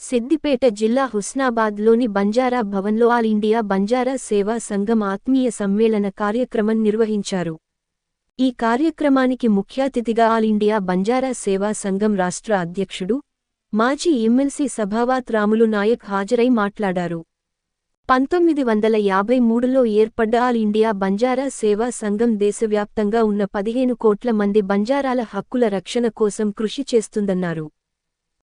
సిద్దిపేట జిల్లా హుస్నాబాద్లోని బంజారా భవన్లో all India Banjara సేవా సంఘం ఆత్మీయ సమ్మేళన కార్యక్రమం నిర్వహించారు. ఈ కార్యక్రమానికి ముఖ్య అతిథిగా ఆల్ ఇండియా బంజారా సేవా సంఘం రాష్ట్ర అధ్యక్షుడు మాజీ ఎమ్మెల్సీ సభావాత్ రాములు నాయక్ హాజరై మాట్లాడారు. పంతొమ్మిది వందల యాభై మూడులో ఏర్పడ్డ ఆల్ ఇండియా బంజారా సేవా సంఘం దేశవ్యాప్తంగా ఉన్న పదిహేను కోట్ల మంది బంజారాల హక్కుల రక్షణ కోసం కృషి చేస్తుందన్నారు.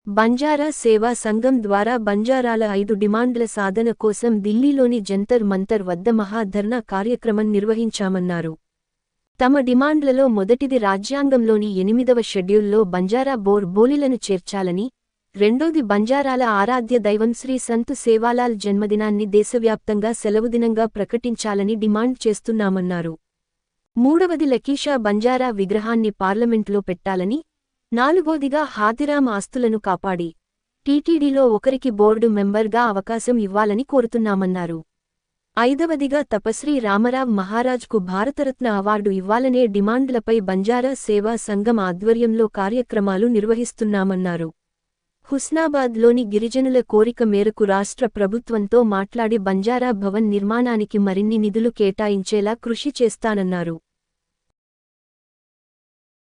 బంజారా సేవా సంఘం ద్వారా బంజారాల ఐదు డిమాండ్ల సాధన కోసం ఢిల్లీలోని జంతర్ మంతర్ వద్ద మహాధర్నా కార్యక్రమం నిర్వహించామన్నారు. తమ డిమాండ్లలో మొదటిది రాజ్యాంగంలోని ఎనిమిదవ షెడ్యూల్లో బంజారా బోర్ బోలిలను చేర్చాలని రెండోది బంజారాల ఆరాధ్య దైవం శ్రీ సంతు సేవాలాల్ జన్మదినాన్ని దేశవ్యాప్తంగా సెలవుదినంగా ప్రకటించాలని డిమాండ్ చేస్తున్నామన్నారు. మూడవది లకీషా బంజారా విగ్రహాన్ని పార్లమెంట్లో పెట్టాలని నాలుగోదిగా హాతిరామ్ ఆస్తులను కాపాడి టీటీడీలో ఒకరికి బోర్డు మెంబర్గా అవకాశం ఇవ్వాలని కోరుతున్నామన్నారు. ఐదవదిగా తపశ్రీ రామరావ్ మహారాజ్కు భారతరత్న అవార్డు ఇవ్వాలనే డిమాండ్లపై బంజారా సేవా సంఘం ఆధ్వర్యంలో కార్యక్రమాలు నిర్వహిస్తున్నామన్నారు. హుస్నాబాద్లోని గిరిజనుల కోరిక మేరకు రాష్ట్ర ప్రభుత్వంతో మాట్లాడి బంజారా భవన్ నిర్మాణానికి మరిన్ని నిధులు కేటాయించేలా కృషి చేస్తానన్నారు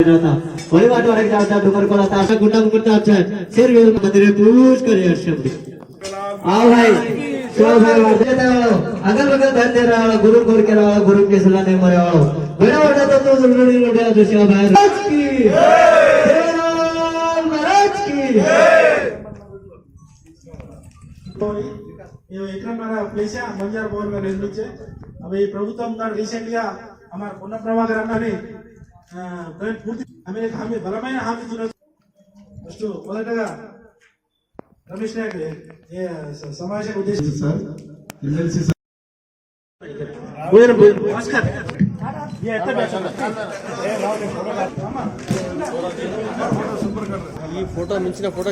रहता वही बात वाले जाता डुमर को लाता आशा गुंडा गुंडा अच्छा सिर वे मंदिर पूछ करे हर शब्द आओ भाई सो भाई वर्दे दे अगल बगल धन दे रहा वाला गुरु गोर के रहा वाला गुरु के सलाह नहीं मरे वाला बड़ा बड़ा तो तो जुड़नी लुटिया दुशिया भाई राज की जय महाराज की పోయి విక్రమ్నారా ప్లేస్ మంజార్ భవన్ గారు నిర్మించే అవి ప్రభుత్వం దాని రీసెంట్గా అమ్మ ప్రభాకర్ అన్నని పూర్తి ఆమె హామీ బలమైన హామీ ఫస్ట్ మొదటగా రమేష్ నాయుడు సమావేశం ఉద్దేశించి సార్ ఈ ఫోటో మించిన ఫోటో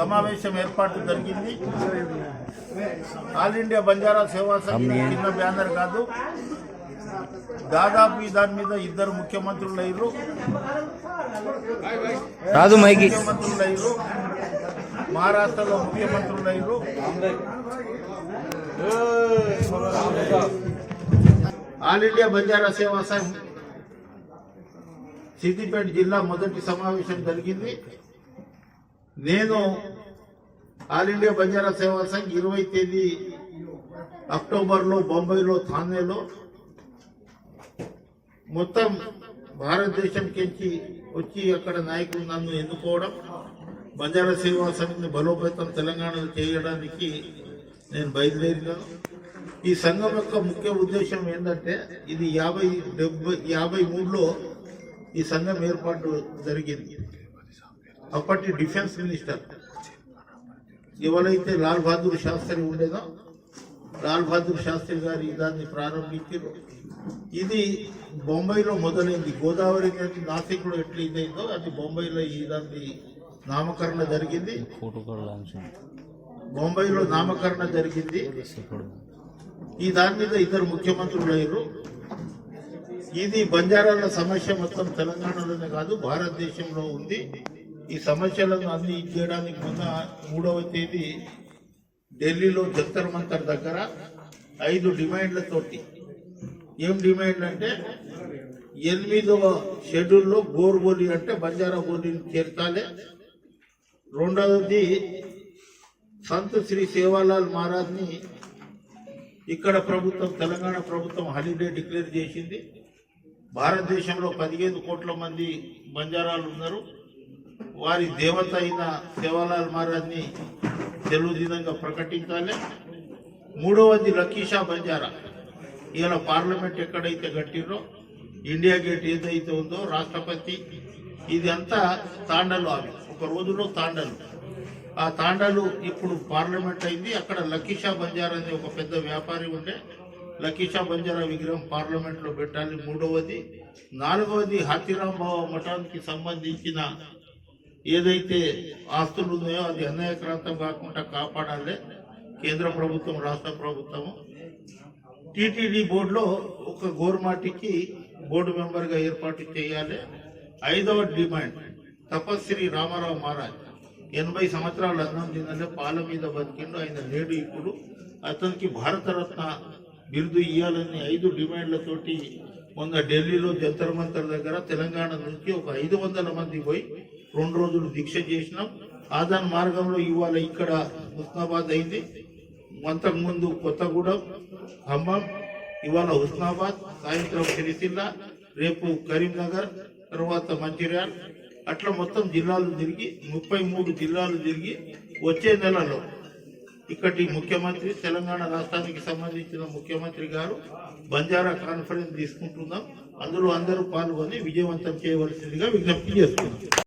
సమావేశం ఏర్పాటు జరిగింది. ఆల్ ఇండియా బంజారా సేవా సంఘం చిన్న బ్యానర్ కాదు. దాదాపు దాని మీద ఇద్దరు ముఖ్యమంత్రులు అయ్యారు. రాదు మైకి. ముఖ్యమంత్రులు అయ్యారు. మహారాష్ట్రలో ముఖ్యమంత్రులు అయ్యారు. ఆల్ ఇండియా బంజారా సేవా సంఘ్ సిద్దిపేట జిల్లా మొదటి సమావేశం జరిగింది. నేను ఆల్ ఇండియా బంజారా సేవా సంఘ్ ఇరవై తేదీ అక్టోబర్లో బొంబాయిలో థానేలో మొత్తం భారతదేశంకించి వచ్చి అక్కడ నాయకులు నన్ను ఎన్నుకోవడం బంజారా సేవా సంఘ్ని బలోపేతం తెలంగాణలో చేయడానికి నేను బయలుదేరినాను. ఈ సంఘం యొక్క ముఖ్య ఉద్దేశం ఏంటంటే ఇది యాభై డెబ్బై యాభై మూడులో ఈ సంఘం ఏర్పాటు జరిగింది. అప్పటి డిఫెన్స్ మినిస్టర్. ఎవరైతే లాల్ బహదూర్ శాస్త్రి ఉండేదో లాల్ బహదూర్ శాస్త్రి గారు ఈ దాన్ని ప్రారంభించారు. ఇది బొంబాయిలో మొదలైంది. గోదావరి నది నాసిక్లో ఎట్లా ఇదైందో అది బొంబాయిలో ఈ దాన్ని నామకరణ జరిగింది. బొంబాయిలో నామకరణ జరిగింది. ఈ దాని మీద ఇద్దరు ముఖ్యమంత్రులు అయ్యారు. ఇది బంజారాల సమస్య మొత్తం తెలంగాణలోనే కాదు భారతదేశంలో ఉంది. ఈ సమస్యలను అన్ని చేయడానికి మొన్న మూడవ తేదీ ఢిల్లీలో జంతర్ మంతర్ దగ్గర ఐదు డిమాండ్లతోటి. ఏం డిమాండ్ అంటే ఎనిమిదవ షెడ్యూల్లో గోర్బోలి అంటే బంజారా బోలిని చేర్చాలి. రెండవది సంత్ శ్రీ సేవాలాల్ మహారాజ్ని ఇక్కడ ప్రభుత్వం తెలంగాణ ప్రభుత్వం హాలిడే డిక్లేర్ చేసింది. భారతదేశంలో పదిహేను కోట్ల మంది బంజారాలు ఉన్నారు. వారి దేవత అయిన సేవాలాల్ మహారాజ్ని తెలుగు దినంగా ప్రకటించాలి. మూడవది లక్కీషా బంజారా. ఇలా పార్లమెంట్ ఎక్కడైతే కట్టిరో ఇండియా గేట్ ఏదైతే ఉందో రాష్ట్రపతి ఇది అంతా తాండలు అవి. ఒక రోజులో తాండలు. ఆ తాండలు ఇప్పుడు పార్లమెంట్ అయింది. అక్కడ లక్కీషా బంజారా అనే ఒక పెద్ద వ్యాపారి ఉండే. లక్కీషా బంజారా విగ్రహం పార్లమెంట్లో పెట్టాలి. మూడవది. నాలుగవది హాతీరాం మఠానికి సంబంధించిన ఏదైతే ఆస్తులు ఉన్నాయో అది అన్యాయక్రాంతం కాకుండా కాపాడాలి కేంద్ర ప్రభుత్వం రాష్ట్ర ప్రభుత్వము టీటీడీ బోర్డులో ఒక గోర్మాటికి బోర్డు మెంబర్గా ఏర్పాటు చేయాలి. ఐదవ డిమాండ్ తపస్శ్రీ రామారావు మహారాజ్. ఎనభై సంవత్సరాలు అన్నం తినలే పాల మీద బతికిండు ఆయన లేడు ఇప్పుడు అతనికి భారతరత్న బిరుదు ఇవ్వాలని ఐదు డిమాండ్లతోటి మొన్న ఢిల్లీలో జంతర్ మంతర్ దగ్గర తెలంగాణ నుంచి ఒక ఐదు వందల మంది పోయి రెండు రోజులు దీక్ష చేసినాం. ఆదాన్ మార్గంలో ఇవాళ ఇక్కడ హుస్నాబాద్ అయింది. అంతకుముందు కొత్తగూడెం ఖమ్మం ఇవాళ హుస్నాబాద్ సాయంత్రం సిరిసిల్ల రేపు కరీంనగర్ తర్వాత మంచిర్యాల్. అట్లా మొత్తం జిల్లాలు తిరిగి ముప్పై మూడు జిల్లాలు తిరిగి వచ్చే నెలలో ఇక్కడి ముఖ్యమంత్రి తెలంగాణ రాష్ట్రానికి సంబంధించిన ముఖ్యమంత్రి గారు బంజారా కాన్ఫరెన్స్ తీసుకుంటున్నాం. అందులో అందరూ పాల్గొని విజయవంతం చేయవలసిందిగా విజ్ఞప్తి చేస్తున్నాం.